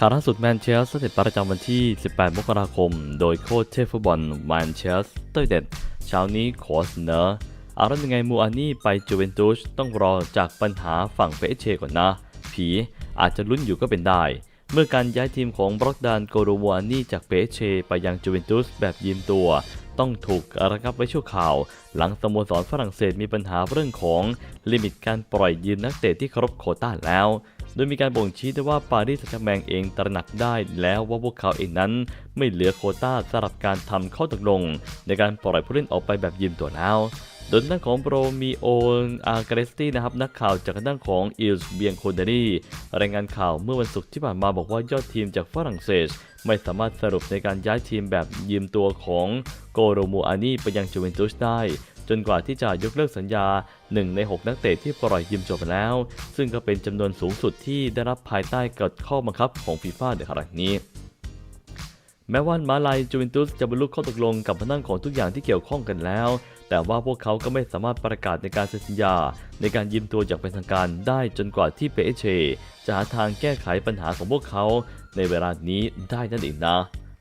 ข่าวล่าสุดแมนเชสเตอร์เด็ดประจำวันที่ 18 มกราคม โดยโค้ชเทพฟุตบอลแมนเชสเตอร์เด็ดเช้านี้ขอเสนออารมณ์ยังไงมูอานี่ไปจูเวนตุสต้องรอจากปัญหาฝั่งเปเชก่อนนะ ผีอาจจะลุ้นอยู่ก็เป็นได้ เมื่อการย้ายทีมของบล็อกดานโกโรมูอานี่จากเปเชไปยังจูเวนตุสแบบยืมตัว ต้องถูกระงับไว้ชั่วคราว หลังสโมสรฝรั่งเศสมีปัญหาเรื่องของลิมิตการปล่อยยืมนักเตะที่ครบโคต้าแล้ว โดยมีการบ่งชี้ได้ว่าปารีสแซงต์แชร์แมงเองตระหนักได้แล้วว่าพวกเขาเองนั้น ไม่เหลือโคต้าสำหรับการทำข้อตกลง ในการปล่อยผู้เล่นออกไปแบบยืมตัวแล้วโดยด้านของโปรมีโออาร์เกรสตี้นะครับนักข่าวจากด้านของอิลส์เบียงโคเดรีรายงานข่าวเมื่อวันศุกร์ที่ผ่านมาบอกว่ายอดทีมจากฝรั่งเศส ไม่สามารถสรุปในการย้ายทีมแบบยืมตัวของโกโรมูอานีไปยังจูเวนตุสได้ จนกว่าที่จะยกเลิกสัญญา 1 ใน 6 นักเตะที่ปล่อยยืมจบไปแล้ว ซึ่งก็เป็นจำนวนสูงสุดที่ได้รับภายใต้กฎข้อบังคับของฟีฟ่าในขณะนี้แม้ว่ามาลายจูเวนตุสจะบรรลุข้อตกลงกับพนังของทุกอย่างที่เกี่ยวข้องกันแล้ว แต่ว่าพวกเขาก็ไม่สามารถประกาศในการเซ็นสัญญา ในการยืมตัวอย่างเป็นทางการได้จนกว่าที่เปเชจะหาทางแก้ไขปัญหาของพวกเขาในเวลานี้ได้นั่นเองนะ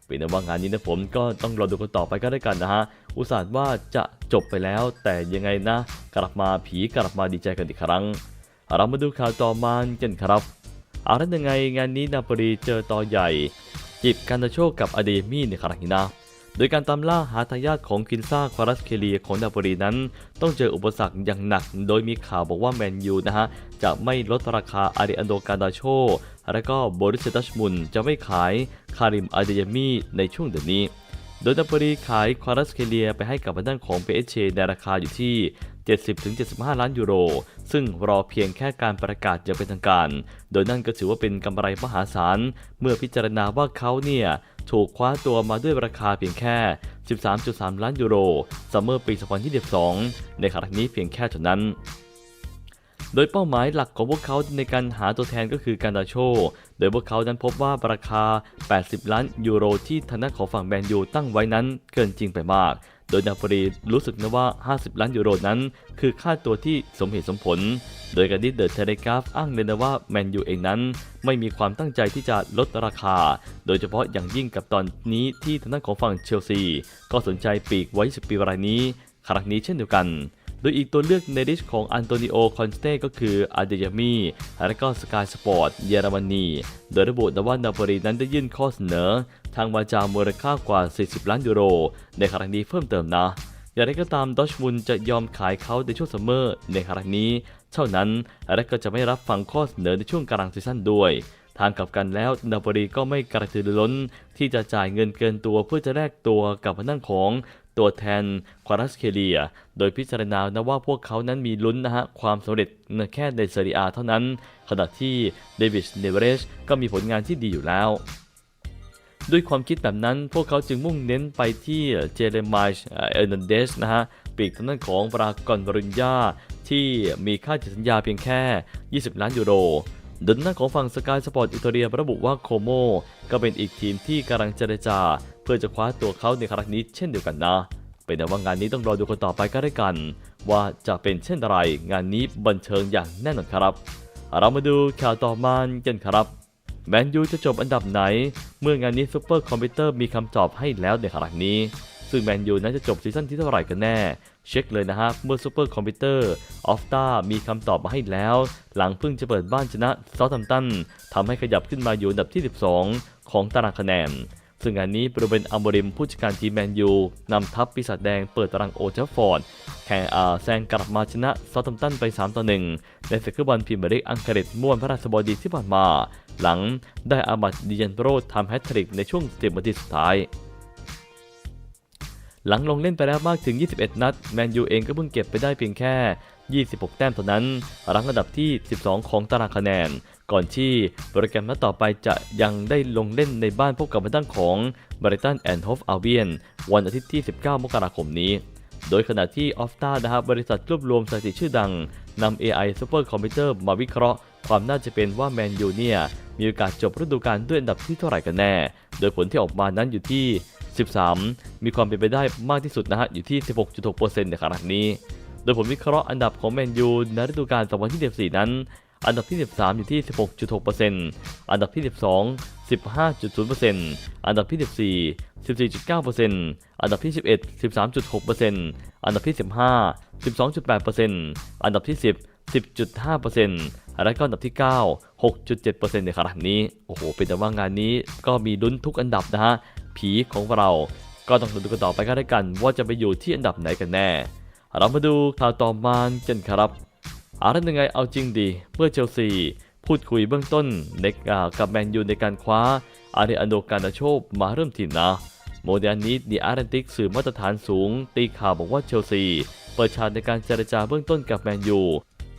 เป็นว่างานนี้นะผมก็ต้องรอดูกันต่อไปก็ได้กันนะฮะ อุตส่าห์ว่าจะจบไปแล้ว แต่ยังไงนะ กลับมาผีกลับมาดีใจกันอีกครั้ง เรามาดูข่าวต่อมากันครับเอาแล้วยังไงงานนี้นาปรีเจอต่อใหญ่ จิบกันาโชกับอเดมี่ในครั้งนี้นะ โดยการตามล่าหาทายาทของกินซ่าควารัสเคเลียของนาโปลีนั้น ต้องเจออุปสรรคอย่างหนัก โดยมีข่าวบอกว่าแมนยูนะฮะ จะไม่ลดราคาอาริอันโดการดาโช และก็โบริสดัชมุนจะไม่ขายคาริมอาเดยามีในช่วงเดือนนี้ โดยนาโปลีขายควารัสเคเลียไปให้กับทางด้านของเปเชในราคาอยู่ที่70-75 ล้านยูโร ซึ่งรอเพียงแค่การประกาศอย่างเป็นทางการ โดยนั่นก็ถือว่าเป็นกำไรมหาศาล เมื่อพิจารณาว่าเขาเนี่ย ถูกคว้าตัวมาด้วยราคาเพียงแค่ 13.3 ล้านยูโรซัมเมอร์ปี 2022 ในขณะนี้เพียงแค่เท่านั้น โดยเป้าหมายหลักของพวกเขาในการหาตัวแทนก็คือการดาโช โดยพวกเขานั้นพบว่าราคา 80 ล้านยูโรที่ทางด้านของฝั่งแมนยูตั้งไว้นั้นเกินจริงไปมาก โดยนาโปลีรู้สึกนะว่า 50 ล้านยูโรนั้น คือค่าตัวที่สมเหตุสมผล โดยการดิเดอร์เทเลกราฟอ้างเลยนะว่าแมนยูเองนั้น ไม่มีความตั้งใจที่จะลดราคา โดยเฉพาะอย่างยิ่งกับตอนนี้ที่ทางด้านของฝั่งเชลซี ก็สนใจปีกไว้10ปีรายนี้ ครั้งนี้เช่นเดียวกัน ดยอีกตัวเลือกในลิสต์ของอันโตนิโอ คอนสเต้ก็คืออาเดยามีและก็สกายสปอร์ตเยอรมนี โดยระบุนะว่านาโปลีนั้นได้ยื่นข้อเสนอ ทางวาจามูลค่ากว่า 40 ล้านยูโร ในครั้งนี้เพิ่มเติมนะอย่างไรก็ตามดอชมุนจะยอมขายเขาในช่วงซัมเมอร์ในครั้งนี้ เท่านั้นและก็จะไม่รับฟังข้อเสนอในช่วงกลางซีซั่นด้วย ทางกลับกันแล้วนาโปลีก็ไม่กระตือรือร้น ที่จะจ่ายเงินเกินตัวเพื่อจะแลกตัวกับพนันของ ตัวแทนควารัสเคเลีย โดยพิจารณานะว่าพวกเขานั้นมีลุ้นนะฮะความสำเร็จแค่ในเซเรียเท่านั้น ขณะที่เดวิสเนเวเรชก็มีผลงานที่ดีอยู่แล้วด้วยความคิดแบบนั้นพวกเขาจึงมุ่งเน้นไปที่เจเรมายเอร์นันเดสนะฮะ ปีกทางด้านของปรากอนบริญญาที่มีค่าจิตสัญญาเพียงแค่ 20 ล้านยูโรดยหน้านของฝั่งสกายสปอร์ตอิตาเลียระบุว่าโคโมก็เป็นอีกทีมที่กำลังเจรจา เพื่อจะคว้าตัวเขาในครั้งนี้เช่นเดียวกันนะ เป็นแต่ว่างานนี้ต้องรอดูกันต่อไปก็ได้กัน ว่าจะเป็นเช่นไร งานนี้บันเทิงอย่างแน่นอนครับ เรามาดูข่าวต่อมากันครับแมนยูจะจบอันดับไหน เมื่องานนี้ซูเปอร์คอมพิวเตอร์มีคำตอบให้แล้วในครั้งนี้ ซึ่งแมนยูนั้นจะจบซีซั่นที่เท่าไหร่กันแน่ เช็คเลยนะฮะเมื่อซูเปอร์คอมพิวเตอร์ออฟตามีคำตอบมาให้แล้ว หลังเพิ่งจะเปิดบ้านชนะซอ u t ัมตันทำให้ขยับขึ้นมาอยู่อันดับที่ 12 ของตารางคะแนน ซึ่งงานนี้บรูเบนอัมบริมผู้จัดการทีมแมนยูนำทัพปีศาจแดงเปิดตารางโอเทฟฟอร์ดแข่งอาแซงกลับมาชนะซอ u t ัมตันไป 3 ต่อ 1 ในศึกฟุตบอลพรีเมียร์ลีกอังกฤษม่วนพระราชบดีที่ผ่านมา หลังได้อามัดดิยันโรทำแฮตทริกในช่วง10นาทีสุดท้ายหลังลงเล่นไปแล้วมากถึง 21 นัด แมนยูเองก็เพิ่งเก็บไปได้เพียงแค่ 26 แต้มเท่านั้น รั้งอันดับที่ 12 ของตารางคะแนน ก่อนที่โปรแกรมนัดต่อไปจะยังได้ลงเล่นในบ้านพบกับทางด้านของบริตันแอนด์ฮอฟอัลเบียนวันอาทิตย์ที่ 19 มกราคมนี้ โดยขณะที่ออฟตานะครับบริษัทรวบรวมสถิติชื่อดังนำ AI Super Computer มาวิเคราะห์ ความน่าจะเป็นว่าแมนยูเนี่ยมีโอกาสจบฤดูกาลด้วยอันดับที่เท่าไหร่กันแน่ โดยผลที่ออกมานั้นอยู่ที่ 13 มีความเป็นไปได้มากที่สุดนะฮะอยู่ที่ 16.6%ในขณะนี้ โดยผลวิเคราะห์อันดับของแมนยูในฤดูกาล2024 นั้น อันดับที่ 13 อยู่ที่ 16.6%อันดับที่ 12 15.0%อันดับที่ 14 14.9%อันดับที่ 11 13.6%อันดับที่ 15 12.8%อันดับที่ 10 10.5%และก็อันดับที่ 9 6.7%ในขณะนี้ โอ้โห เป็นแต่ว่างานนี้ก็มีลุ้นทุกอันดับนะฮะ ผีของเรา ก็ต้องดูกันต่อไปกันด้วยกัน ว่าจะไปอยู่ที่อันดับไหนกันแน่ เรามาดูข่าวต่อมากันครับ อะไรยังไงเอาจริงดี เมื่อเชลซี พูดคุยเบื้องต้นในกับแมนยูในการคว้าอาริอันโดการนาโชบมาเริ่มทีมนะ โมเดลนี้ดีอาร์เรนติกสื่อมาตรฐานสูง ตีข่าวบอกว่าเชลซี เปิดฉากในการเจรจาเบื้องต้นกับแมนยู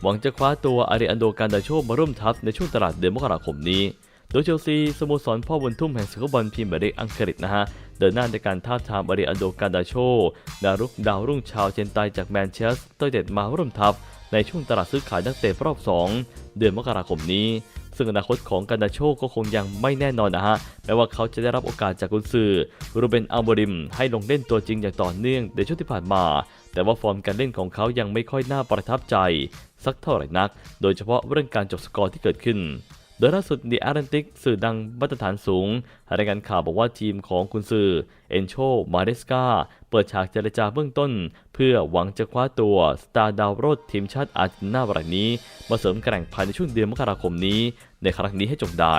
หวังจะคว้าตัวอาริอันโดการนาโชบมาร่วมทัพในช่วงตลาดเดือนมกราคมนี้โดยเชลซีสโมสรพ่อบุญทุ่มแห่งศึกฟุตบอลพรีเมียร์ลีกอังกฤษนะฮะ เดินหน้าในการท้าทามอาริอันโดการดาโช ดารุกดาวรุ่งชาวเจนไตจากแมนเชสเตอร์เด็ดมาร่วมทัพ ในช่วงตลาดซื้อขายนักเตะรอบ 2 เดือนมกราคมนี้ ซึ่งอนาคตของการดาโชก็คงยังไม่แน่นอนนะฮะแม้ว่าเขาจะได้รับโอกาสจากกุนซือรูเบนอัลบริม ให้ลงเล่นตัวจริงอย่างต่อเนื่องในช่วงที่ผ่านมา แต่ว่าฟอร์มการเล่นของเขายังไม่ค่อยน่าประทับใจ สักเท่าไหร่นัก โดยเฉพาะเรื่องการจบสกอร์ที่เกิดขึ้น โดยล่าสุด The Atlantic สื่อดังมาตรฐานสูงรายงานข่าวบอกว่าทีมของคุณซือเอนโชมาเดสกาเปิดฉากเจรจาเบื้องต้น เพื่อหวังจะคว้าตัวสตาร์ดาวโรดทีมชาติอาร์เจนตินารายนี้ มาเสริมแกร่งภายในช่วงเดือนมกราคมนี้ ในครั้งนี้ให้จงได้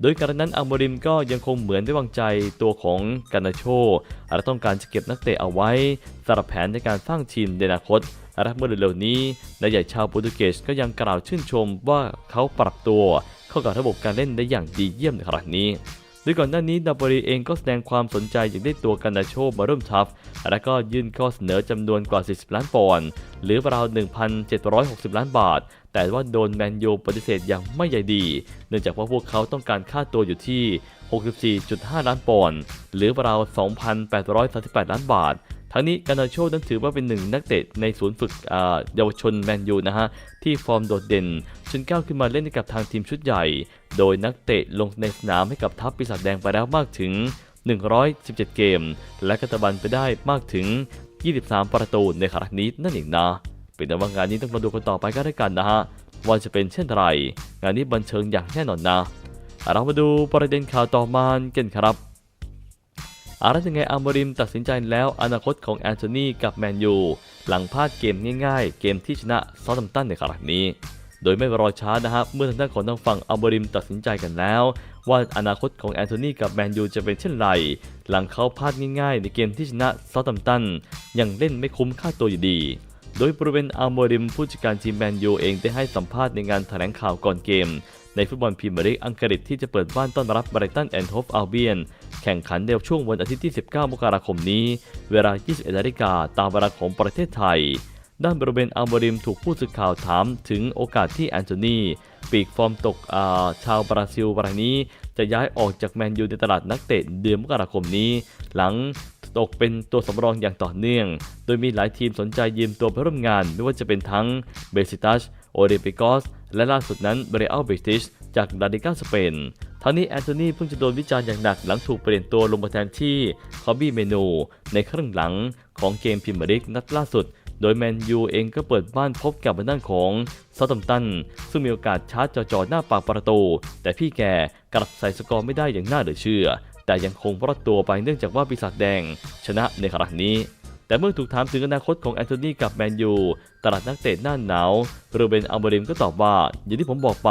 โดยการนั้นอัลโมริมก็ยังคงเหมือนได้วางใจตัวของกานาโชและต้องการจะเก็บนักเตะเอาไว้สำหรับแผนในการสร้างทีมในอนาคตและเมื่อเร็วๆนี้นายใหญ่ชาวโปรตุเกสก็ยังกล่าวชื่นชมว่าเขาปรับตัว เข้ากับระบบการเล่นได้อย่างดีเยี่ยมในครั้งนี้โดยก่อนหน้านี้นาโปลีเองก็แสดงความสนใจอยากได้ตัวกันนาโชมาร่วมทัพ และก็ยื่นข้อเสนอจำนวนกว่า 40 ล้านปอนด์หรือราว 1,760 ล้านบาท แต่ว่าโดนแมนยูปฏิเสธอย่างไม่ใยดี เนื่องจากว่าพวกเขาต้องการค่าตัวอยู่ที่ 64.5 ล้านปอนด์หรือราว 2,838 ล้านบาท ทั้งนี้การนาโชนั้นถือว่าเป็นหนึ่งนักเตะในศูนย์ฝึกเยาวชนแมนยูนะฮะ ที่ฟอร์มโดดเด่นจนก้าวขึ้นมาเล่นให้กับทางทีมชุดใหญ่ โดยนักเตะลงในสนามให้กับทัพปีศาจแดงไปแล้วมากถึง 117 เกม และกตบันไปได้มากถึง 23 ประตูในครั้งนี้นั่นเองนะ เป็นแต่ว่างานนี้ต้องมาดูกันต่อไปก็ได้กันนะฮะว่าจะเป็นเช่นไร งานนี้บันเทิงอย่างแน่นอนนะ เรามาดูประเด็นข่าวต่อมากันครับ อะไรยังไงอัลโมริมตัดสินใจแล้วอนาคตของแอนโทนีกับแมนยูหลังพลาดเกมง่ายๆ เกมที่ชนะซอตัมตันในครั้งนี้ โดยไม่รอช้านะฮะเมื่อทางด้านของทางฝั่งอัลโมริมตัดสินใจกันแล้ว ว่าอนาคตของแอนโทนีกับแมนยูจะเป็นเช่นไร หลังเขาพลาดง่ายๆ ในเกมที่ชนะซอตัมตันยังเล่นไม่คุ้มค่าตัวอยู่ดีโดยบริเวณอัลโมริมผู้จัดการทีมแมนยูเองได้ให้สัมภาษณ์ในงานแถลงข่าวก่อนเกม ในฟุตบอลพรีเมียร์ลีกอังกฤษที่จะเปิดบ้านต้อนรับไบรตันแอนด์โฮฟอัลเบียนแข่งขันในช่วงวันอาทิตย์ที่ 19 มกราคมนี้ เวลา 21นาฬิกาตามเวลาของประเทศไทย ด้านบริเวณอัลโมริมถูกผู้สื่อข่าวถามถึงโอกาสที่แอนโทนีปีกฟอร์มตกอาชาวบราซิลรายนี้ จะย้ายออกจากแมนยูในตลาดนักเตะเดือนมกราคมนี้ หลังตกเป็นตัวสำรองอย่างต่อเนื่อง โดยมีหลายทีมสนใจยืมตัวไปร่วมงาน ไม่ว่าจะเป็นทั้งเบซิตัส โอเดปิกอส และล่าสุดนั้นเบรอัลเบติชจากลาลิกาสเปนทั้งนี้แอนโทนีเพิ่งจะโดนวิจารณ์อย่างหนักหลังถูกเปลี่ยนตัวลงมาแทนที่คอบบี้เมนู ในครึ่งหลังของเกมพรีเมียร์ลีกนัดล่าสุด โดยแมนยูเองก็เปิดบ้านพบกับด้านของซาตัมตัน ซึ่งมีโอกาสชาร์จจ่อๆหน้าปากประตู แต่พี่แกกลับใส่สกอร์ไม่ได้อย่างน่าเหลือเชื่อ แต่ยังคงรอดตัวไปเนื่องจากว่าปีศาจแดง ชนะในครั้งนี้ แต่เมื่อถูกถามถึงอนาคตของแอนโทนีกับแมนยูตลาดนักเตะหน้าหนาวรูเบนอัลโมริมก็ตอบว่า อย่างที่ผมบอกไป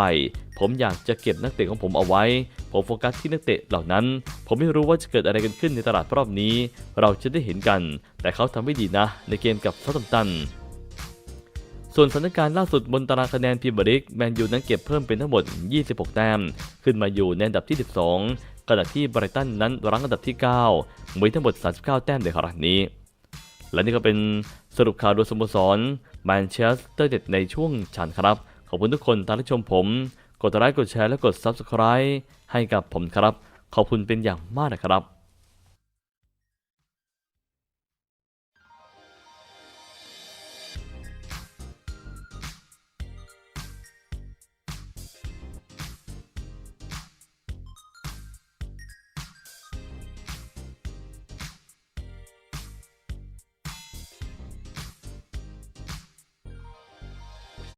ผมอยากจะเก็บนักเตะของผมเอาไว้ ผมโฟกัสที่นักเตะเหล่านั้น ผมไม่รู้ว่าจะเกิดอะไรกันขึ้นในตลาดรอบนี้ เราจะได้เห็นกัน แต่เขาทำไม่ดีนะ ในเกมกับซาตัมตันส่วนสถานการณ์ล่าสุดบนตารางคะแนนพรีเมียร์ลีกแมนยูนั้นเก็บเพิ่มเป็นทั้งหมด 26 แต้ม ขึ้นมาอยู่ในอันดับที่ 12 ขณะที่ไบรตันนั้นรั้งอันดับที่ 9 มีทั้งหมด 39 แต้มในครั้งนี้ และนี่ก็เป็นสรุปข่าวโดยสโมสรแมนเชสเตอร์เด็ดในช่วงฉันครับ ขอบคุณทุกคนที่รับชมผม กดไลค์กดแชร์และกด Subscribe ให้กับผมครับ ขอบคุณเป็นอย่างมากนะครับ